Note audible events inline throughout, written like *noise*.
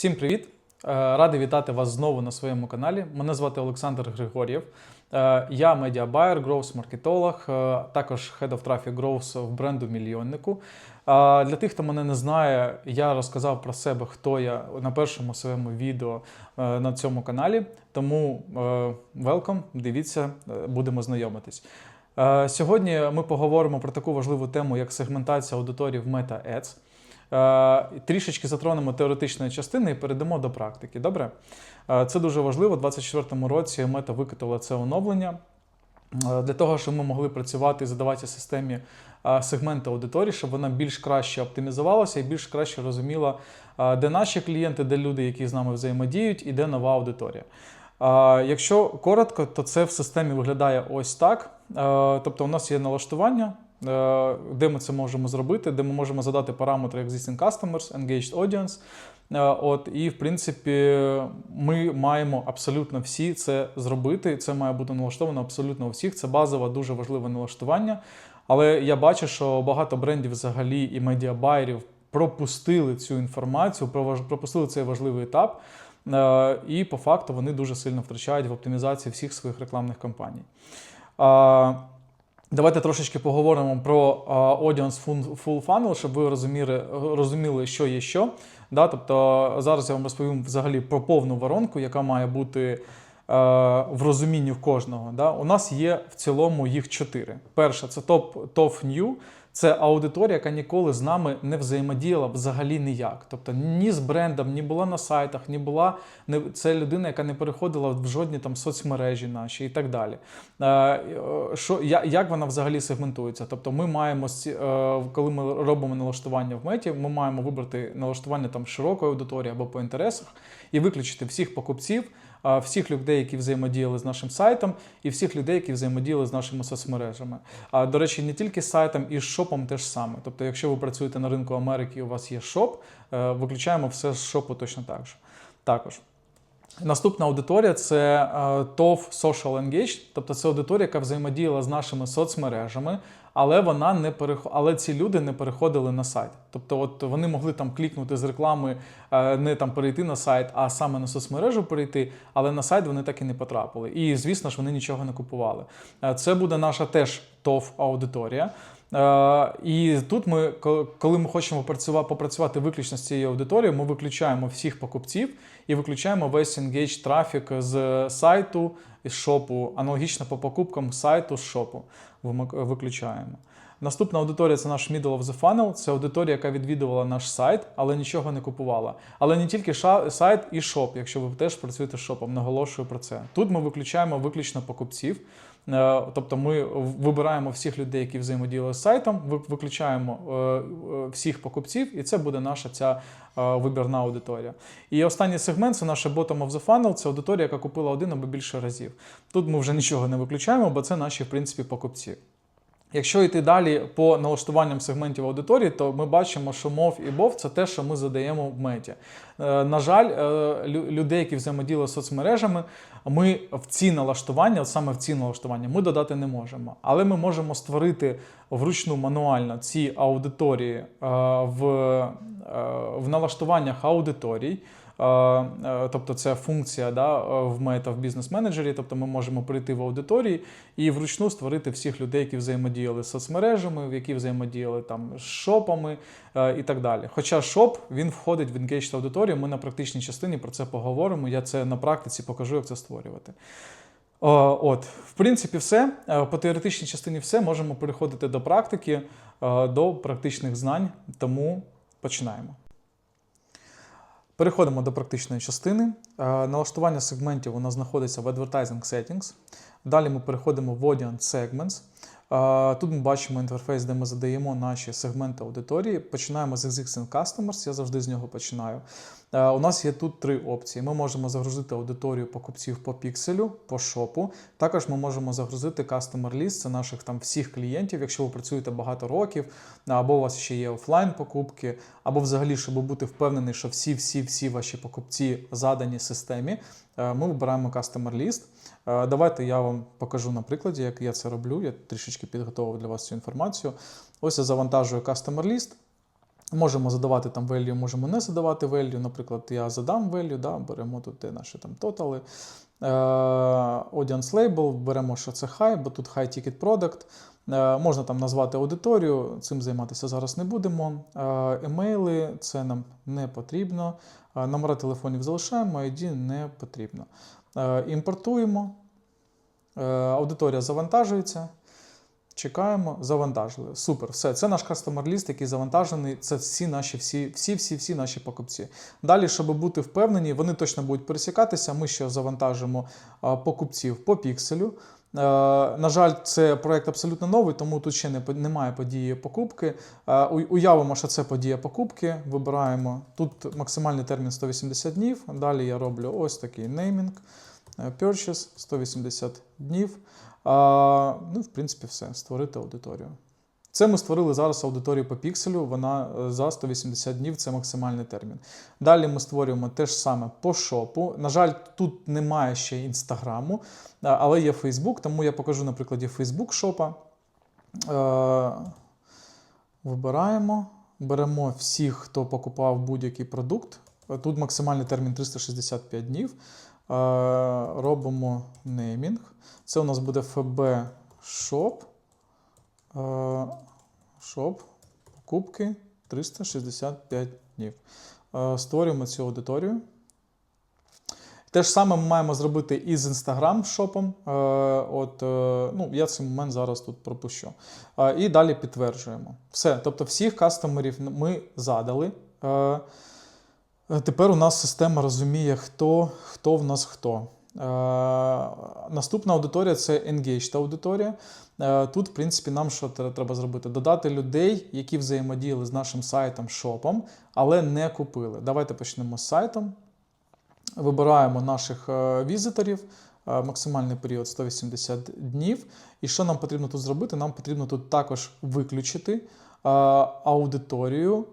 Всім привіт! Е, Радий вітати вас знову на своєму каналі. Мене звати Олександр Григор'єв. Е, Я медіабайер, гроус-маркетолог, е, також Head of Traffic Growth в бренду Мільйоннику. Для тих, хто мене не знає, я розказав про себе, хто я на першому своєму відео на цьому каналі. Тому welcome, дивіться, будемо знайомитись. Сьогодні ми поговоримо про таку важливу тему, як сегментація аудиторії в Meta Ads. Е, Трішечки затронемо теоретичної частини і перейдемо до практики. Добре? Е, Це дуже важливо. У 2024 році мета викатила це оновлення е, для того, щоб ми могли працювати і задавати системі сегменти аудиторії, щоб вона більш краще оптимізувалася і більш краще розуміла, де наші клієнти, де люди, які з нами взаємодіють, і де нова аудиторія. Якщо коротко, то це в системі виглядає ось так. Тобто, у нас є налаштування, де ми це можемо зробити, де ми можемо задати параметри Existing Customers, Engaged Audience. Е, От, і в принципі, ми маємо абсолютно всі це зробити. Це має бути налаштовано абсолютно у всіх. Це базове, дуже важливе налаштування. Але я бачу, що багато брендів взагалі і медіабайерів пропустили цю інформацію, пропустили цей важливий етап. Е, І по факту вони дуже сильно втрачають в оптимізації всіх своїх рекламних кампаній. Давайте трошечки поговоримо про Audience Full- Full Funnel, щоб ви розуміли, розуміли, що є що. Да? Тобто зараз я вам розповім взагалі про повну воронку, яка має бути е, в розумінні в кожного. Да? У нас є в цілому їх чотири. Перша це топ TOF New. Це аудиторія, яка ніколи з нами не взаємодіяла взагалі ніяк. Тобто ні з брендом, ні була на сайтах, ні була не це людина, яка не переходила в жодні там соцмережі наші і так далі. Е, е, Що я- як вона взагалі сегментується? Тобто, ми маємо е, коли ми робимо налаштування в меті, ми маємо вибрати налаштування там широкої аудиторії або по інтересах і виключити всіх покупців. Всіх людей, які взаємодіяли з нашим сайтом, і всіх людей, які взаємодіяли з нашими соцмережами. А до речі, не тільки з сайтом, і з шопом теж саме. Тобто, якщо ви працюєте на ринку Америки, і у вас є шоп, е, виключаємо все з шопу точно так же. Також. Наступна аудиторія це е, TOF Social Engaged, тобто це аудиторія, яка взаємодіяла з нашими соцмережами, але вона не перех... але ці люди не переходили на сайт. Тобто, от вони могли там клікнути з реклами, е, не там перейти на сайт, а саме на соцмережу перейти, але на сайт вони так і не потрапили. І звісно ж, вони нічого не купували. Е, Це буде наша теж TOF аудиторія. Е, І тут ми, коли ми хочемо працювати, попрацювати виключно з цією аудиторією, ми виключаємо всіх покупців і виключаємо весь engage трафік з сайту із шопу, аналогічно по покупкам сайту з шопу виключаємо. Наступна аудиторія це наш middle of the funnel. Це аудиторія, яка відвідувала наш сайт, але нічого не купувала. Але не тільки ша- сайт і шоп, якщо ви теж працюєте з шопом, наголошую про це. Тут ми виключаємо виключно покупців. Е, Тобто ми вибираємо всіх людей, які взаємодіяли з сайтом, виключаємо е, е, всіх покупців, і це буде наша ця вибірна аудиторія. І останній сегмент це наша bottom of the funnel, це аудиторія, яка купила один або більше разів. Тут ми вже нічого не виключаємо, бо це наші, в принципі, покупці. Якщо йти далі по налаштуванням сегментів аудиторії, то ми бачимо, що мов і бов це те, що ми задаємо в меті. Е, На жаль, е, людей, які взаємодіяли з соцмережами, ми в ці налаштування, саме в ці налаштування, ми додати не можемо. Але ми можемо створити вручну мануально ці аудиторії е, в, в налаштуваннях аудиторій. Е, Тобто це функція да, е, в мета в бізнес-менеджері. Тобто ми можемо прийти в аудиторії і вручну створити всіх людей, які взаємодіяли з соцмережами, які взаємодіяли там з шопами е, і так далі. Хоча шоп він входить в engaged аудиторію. Ми на практичній частині про це поговоримо. Я це на практиці покажу, як це створювати. От, в принципі, все. По теоретичній частині все. Можемо переходити до практики, до практичних знань. Тому починаємо. Переходимо до практичної частини. Е, Налаштування сегментів у нас знаходиться в Advertising Settings. Далі ми переходимо в Audience Segments. Е, Тут ми бачимо інтерфейс, де ми задаємо наші сегменти аудиторії. Починаємо з Existing Customers, я завжди з нього починаю. Е, У нас є тут три опції. Ми можемо загрузити аудиторію покупців по пікселю, по шопу. Також ми можемо загрузити Customer List, це наших там всіх клієнтів, якщо ви працюєте багато років, або у вас ще є офлайн покупки, або взагалі, щоб бути впевнений, що всі-всі-всі ваші покупці задані системі. е, Ми вибираємо Customer List. Е, Давайте я вам покажу на прикладі, як я це роблю. Я трішечки підготував для вас цю інформацію. Ось я завантажую Customer List. Можемо задавати там value, можемо не задавати value. Наприклад, я задам value, да, беремо тут де наші там тотали. Е, audience label, беремо, що це high, бо тут high ticket product. Е, можна там назвати аудиторію, цим займатися зараз не будемо. Е, емейли це нам не потрібно. Номера телефонів залишаємо, ID не потрібно. Імпортуємо. Аудиторія завантажується. Чекаємо, завантажили. Супер, все. Це наш кастомер ліст, який завантажений. Це всі наші, всі, всі, всі, всі наші покупці. Далі, щоб бути впевнені, вони точно будуть пересікатися. Ми ще завантажимо покупців по пікселю. Е, на жаль, це проект абсолютно новий, тому тут ще не, немає події покупки. Е, уявимо, що це подія покупки. Вибираємо тут максимальний термін 180 днів. Далі я роблю ось такий неймінг. е, Purchase 180 днів. А, ну, в принципі, все. Створити аудиторію. Це ми створили зараз аудиторію по пікселю. Вона е, за 180 днів це максимальний термін. Далі ми створюємо те ж саме по шопу. На жаль, тут немає ще інстаграму, але є Фейсбук, тому я покажу на прикладі Фейсбук шопа. Е, Вибираємо, беремо всіх, хто покупав будь-який продукт. Е, Тут максимальний термін 365 днів. Робимо неймінг. Це у нас буде FB Shop. Shop. Покупки 365 днів. Створюємо цю аудиторію. Те ж саме ми маємо зробити і з Instagram шопом. От, е, ну, я цей момент зараз тут пропущу. І далі підтверджуємо. Все. Тобто, всіх кастомерів ми задали. Е, Тепер у нас система розуміє, хто, хто в нас хто. Е, наступна аудиторія це engaged аудиторія. Е, тут, в принципі, нам що треба зробити? Додати людей, які взаємодіяли з нашим сайтом, шопом, але не купили. Давайте почнемо з сайтом. Вибираємо наших візиторів. Максимальний період 180 днів. І що нам потрібно тут зробити? Нам потрібно тут також виключити аудиторію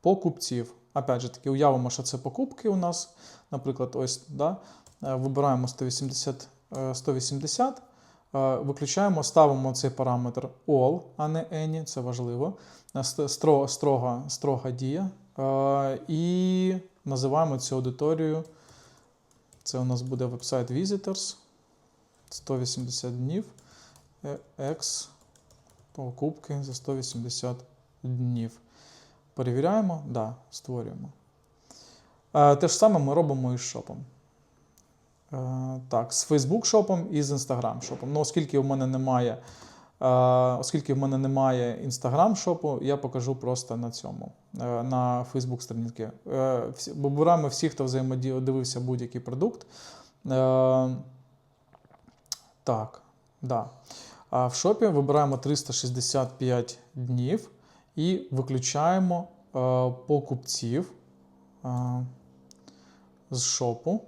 покупців. Опять же таки, уявимо, що це покупки у нас. Наприклад, ось да, е, вибираємо 180, е, 180 е, виключаємо, ставимо цей параметр all, а не any, це важливо. Е, стро- Строга, строга дія. Е, І називаємо цю аудиторію. Це у нас буде вебсайт Visitors. 180 днів. Е, X покупки за 180 днів. Перевіряємо, да, створюємо. Е, Те ж саме ми робимо із шопом. Е, Так, з Facebook шопом і з Instagram шопом. Ну, оскільки в мене немає, е, оскільки в мене немає Instagram шопу, я покажу просто на цьому, на Facebook сторінки. Е, всі- Бо беремо всі, хто взаємодіяв, дивився будь-який продукт. Так, да. А в шопі вибираємо 365 днів і виключаємо е, покупців е, з шопу.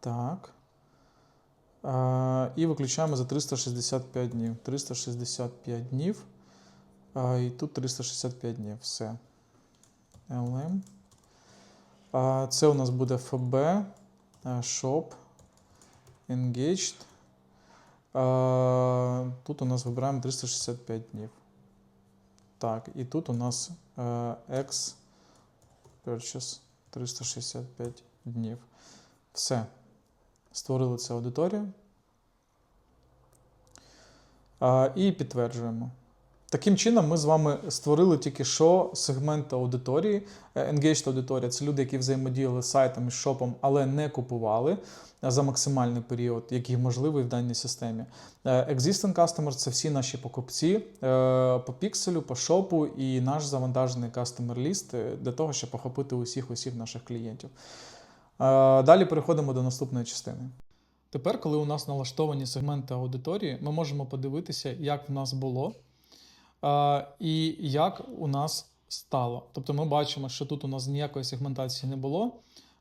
Так. Е, і виключаємо за 365 днів. 365 днів. І тут 365 днів. Все. LM. Е, це у нас буде FB, Shop, Engaged. Тут у нас вибираємо 365 днів. Так, і тут у нас е, X Purchase 365 днів. Все. Створили цю аудиторію. І підтверджуємо. Таким чином, ми з вами створили тільки що сегмент аудиторії. Е, Engaged аудиторія це люди, які взаємодіяли з сайтом і шопом, але не купували е, за максимальний період, який можливий в даній системі. Е, Existing Customer – це всі наші покупці по пікселю, по шопу і наш завантажений customer ліст для того, щоб охопити усіх усіх наших клієнтів. Далі переходимо до наступної частини. Тепер, коли у нас налаштовані сегменти аудиторії, ми можемо подивитися, як в нас було і як у нас стало. Тобто ми бачимо, що тут у нас ніякої сегментації не було.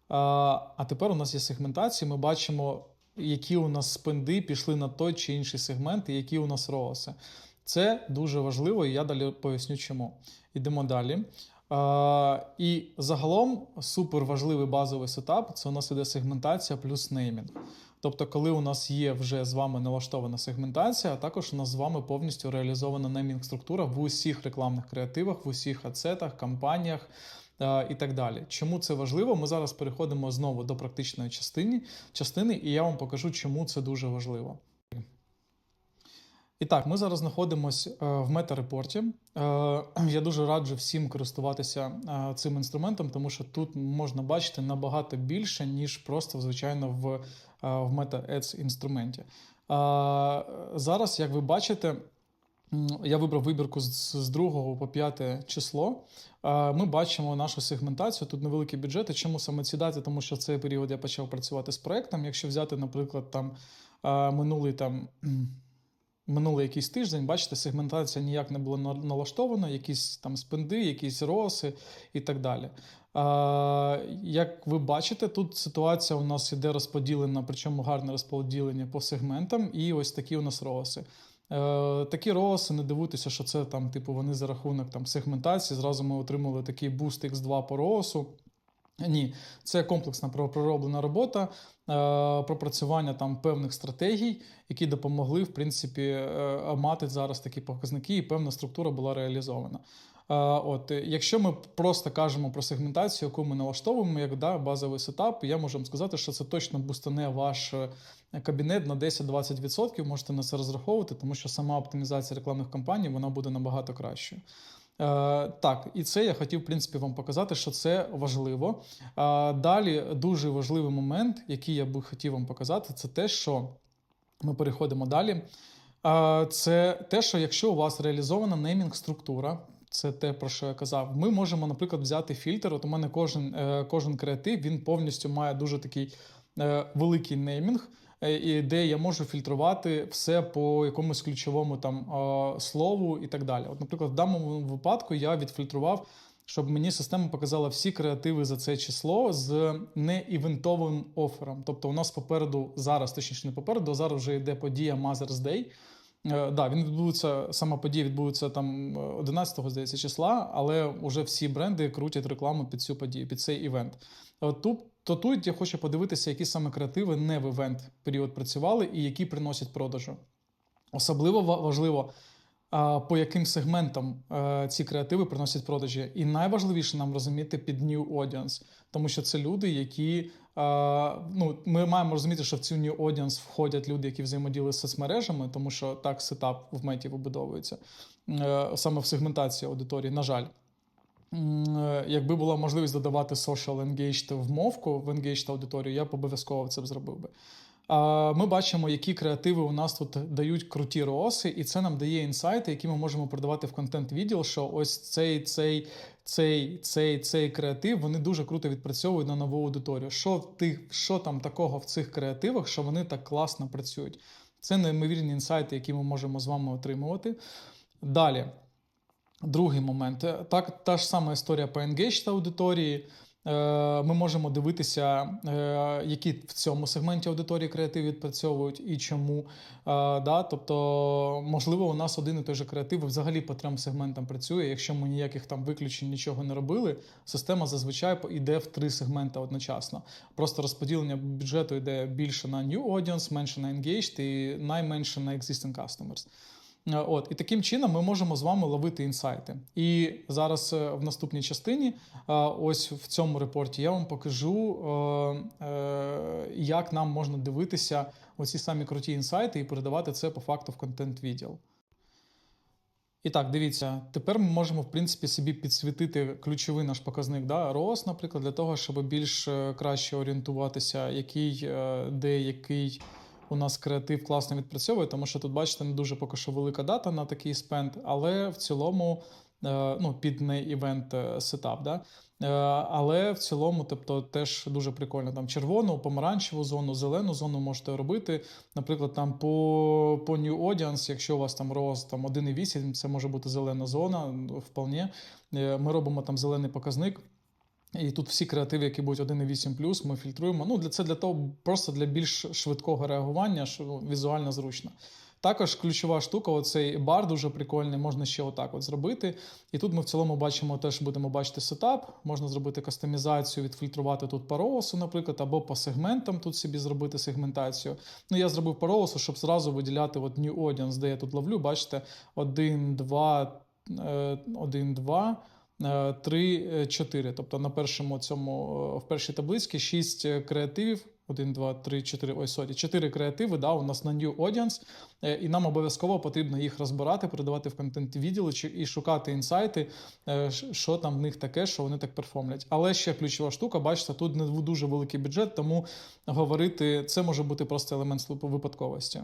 А тепер у нас є сегментація, ми бачимо, які у нас спенди пішли на той чи інший сегмент, і які у нас роуси. Це дуже важливо, і я далі поясню чому. Йдемо далі. І загалом супер важливий базовий сетап це у нас іде сегментація плюс неймінг. Тобто, коли у нас є вже з вами налаштована сегментація, а також у нас з вами повністю реалізована неймінг структура в усіх рекламних креативах, в усіх ацетах, кампаніях. е, І так далі. Чому це важливо? Ми зараз переходимо знову до практичної частини, частини, і я вам покажу, чому це дуже важливо. І так, ми зараз знаходимося в мета-репорті. Е, *clears throat* Я дуже раджу всім користуватися е, цим інструментом, тому що тут можна бачити набагато більше, ніж просто, звичайно, в, е, в Meta Ads інструменті. Е, Зараз, як ви бачите, я вибрав вибірку з, з 2 по 5 число. Е, Ми бачимо нашу сегментацію. Тут невеликі бюджети. Чому саме ці дати? Тому що в цей період я почав працювати з проектом. Якщо взяти, наприклад, там е, минулий там. *clears throat* минулий якийсь тиждень, бачите, сегментація ніяк не була налаштована, якісь там спенди, якісь роси і так далі. Як ви бачите, тут ситуація у нас іде розподілена, причому гарне розподілення по сегментам, і ось такі у нас роси. Е, такі роси, не дивуйтеся, що це там, типу, вони за рахунок там, сегментації. Зразу ми отримали такий буст X2 по росу. Ні, це комплексна про- пророблена робота, е, пропрацювання там певних стратегій, які допомогли, в принципі, е, мати зараз такі показники, і певна структура була реалізована. Е, От, якщо ми просто кажемо про сегментацію, яку ми налаштовуємо, як да, базовий сетап, я можу вам сказати, що це точно бустане ваш кабінет на 10-20%. Можете на це розраховувати, тому що сама оптимізація рекламних кампаній вона буде набагато кращою. Е, так, і це я хотів, в принципі, вам показати, що це важливо. Е, далі дуже важливий момент, який я би хотів вам показати, це те, що ми переходимо далі. Е, це те, що якщо у вас реалізована неймінг-структура, це те, про що я казав. Ми можемо, наприклад, взяти фільтр. От у мене кожен, кожен креатив він повністю має дуже такий великий неймінг, і де я можу фільтрувати все по якомусь ключовому там е, слову і так далі. От, наприклад, в даному випадку я відфільтрував. Щоб мені система показала всі креативи за це число з неівентовим офером. Тобто, у нас попереду зараз, точніше, не попереду, а зараз вже йде подія Mother's Day. Е, Да, він відбудеться, сама подія відбудеться там 11-го, здається, числа, але вже всі бренди крутять рекламу під цю подію, під цей івент. От Тут, я хочу подивитися, які саме креативи не в івент період працювали і які приносять продажу. Особливо ва- важливо, по яким сегментам е, ці креативи приносять продажі. І найважливіше нам розуміти під new audience, тому що це люди, які е, ну, ми маємо розуміти, що в цю new audience входять люди, які взаємоділи з соцмережами, тому що так сетап в меті вибудовується е, саме в сегментації аудиторії, на жаль. Е, Якби була можливість додавати social engaged в мовку, в engaged аудиторію, я б обов'язково це б зробив би. Ми бачимо, які креативи у нас тут дають круті роси, і це нам дає інсайти, які ми можемо продавати в контент-відділ, що ось цей, цей, цей, цей, цей креатив вони дуже круто відпрацьовують на нову аудиторію. Що, в що там такого в цих креативах, що вони так класно працюють? Це неймовірні інсайти, які ми можемо з вами отримувати. Далі. Другий момент. Е, Так, та ж сама історія по engaged аудиторії. Е, Ми можемо дивитися, е, які в цьому сегменті аудиторії креатив відпрацьовують і чому. Е, Да? Тобто, можливо, у нас один і той же креатив взагалі по трьом сегментам працює. Якщо ми ніяких там виключень нічого не робили, система зазвичай йде в три сегменти одночасно. Просто розподілення бюджету йде більше на new audience, менше на engaged і найменше на existing customers. Е, От, і таким чином ми можемо з вами ловити інсайти. І зараз е, в наступній частині, е, ось в цьому репорті, я вам покажу, як нам можна дивитися оці самі круті інсайти і передавати це по факту в контент-відділ. І так, дивіться, тепер ми можемо, в принципі, собі підсвітити ключовий наш показник да, ROAS, наприклад, для того, щоб більш краще орієнтуватися, який, де який у нас креатив класно відпрацьовує, тому що тут, бачите, не дуже поки що велика дата на такий спенд, але в цілому е, ну, під не івент сетап. Да? Е, Але в цілому, тобто, теж дуже прикольно. Там червону, помаранчеву зону, зелену зону можете робити. Наприклад, там по, по New Audience, якщо у вас там роз там 1,8, це може бути зелена зона, вполне. Е, Ми робимо там зелений показник. І тут всі креативи, які будуть 1,8 ми фільтруємо. Ну, для це для того, просто для більш швидкого реагування, що візуально зручно. Також ключова штука, оцей бар дуже прикольний, можна ще отак от зробити. І тут ми в цілому бачимо, теж будемо бачити сетап. Можна зробити кастомізацію, відфільтрувати тут по роусу, наприклад, або по сегментам тут собі зробити сегментацію. Ну, я зробив по роусу, щоб зразу виділяти от New Audience, де я тут ловлю. Бачите, 1, 2, 1, 2. 3, 4. Тобто на першому цьому е, в першій табличці 6 креативів. 1, 2, 3, 4, ой, сорі, 4 креативи да, у нас на New Audience, е, і нам обов'язково потрібно їх розбирати, передавати в контент відділи і шукати інсайти, е, що там в них таке, що вони так перформлять. Але ще ключова штука, бачите, тут не дуже великий бюджет, тому говорити це може бути просто елемент випадковості.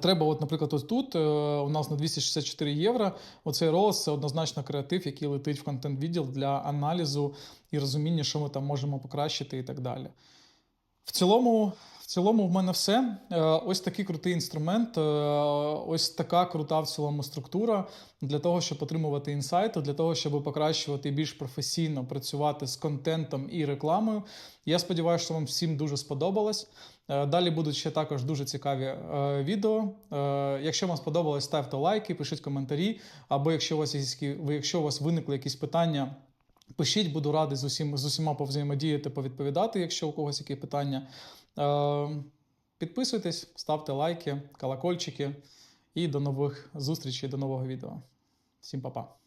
Треба, от, наприклад, ось тут е, у нас на 264 євро. Оцей ролос це однозначно креатив, який летить в контент-відділ для аналізу і розуміння, що ми там можемо покращити і так далі. В цілому, в цілому, в мене все. Е, Ось такий крутий інструмент, е, ось така крута в цілому структура для того, щоб отримувати інсайти, для того, щоб покращувати і більш професійно працювати з контентом і рекламою. Я сподіваюся, що вам всім дуже сподобалось. Е, Далі будуть ще також дуже цікаві відео. Якщо вам сподобалось, ставте лайки, пишіть коментарі. Або якщо у вас є, якщо у вас виникли якісь питання. Пишіть, буду радий з усім з усіма повзаємодіяти, повідповідати, якщо у когось які питання. Е, підписуйтесь, ставте лайки, колокольчики і до нових зустрічей, до нового відео. Всім па-па.